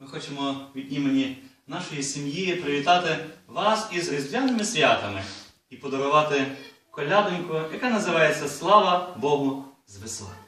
Ми хочемо від імені нашої сім'ї привітати вас із різдвяними святами і подарувати колядоньку, яка називається Слава Богу з висот.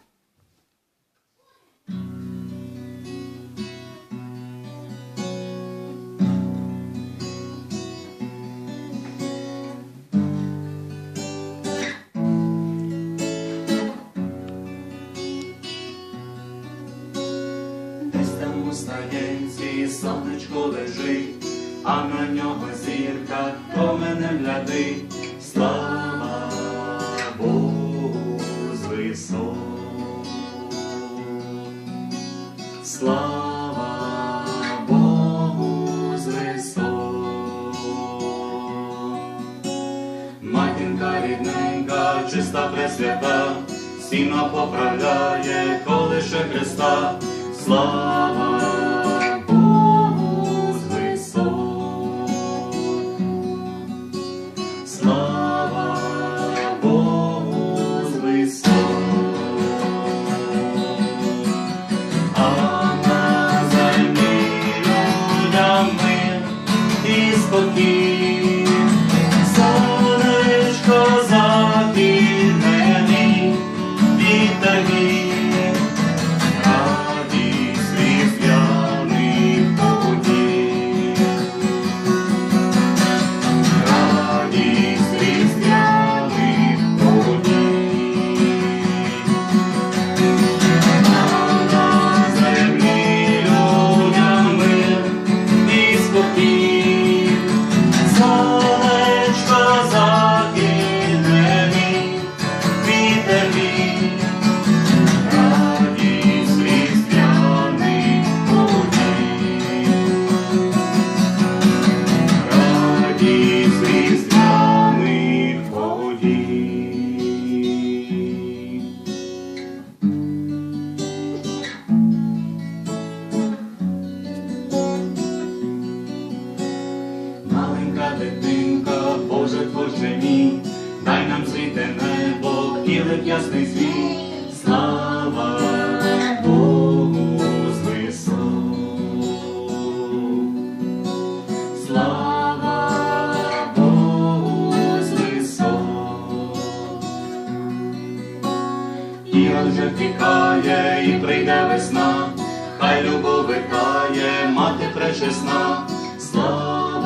У стаєнці сонечко лежить, а на нього зірка променем глядить. Слава Богу з висот. Слава Богу з висот. Матінка рідненька, чиста пресвята, сіно поправляє колише Христа. Слава Боже мій, дай нам світе небо, кілик ясний світ, слава Богу з. Слава Богу з висот. І вже втікає, і прийде весна, хай любов витає, мати пречесна, слава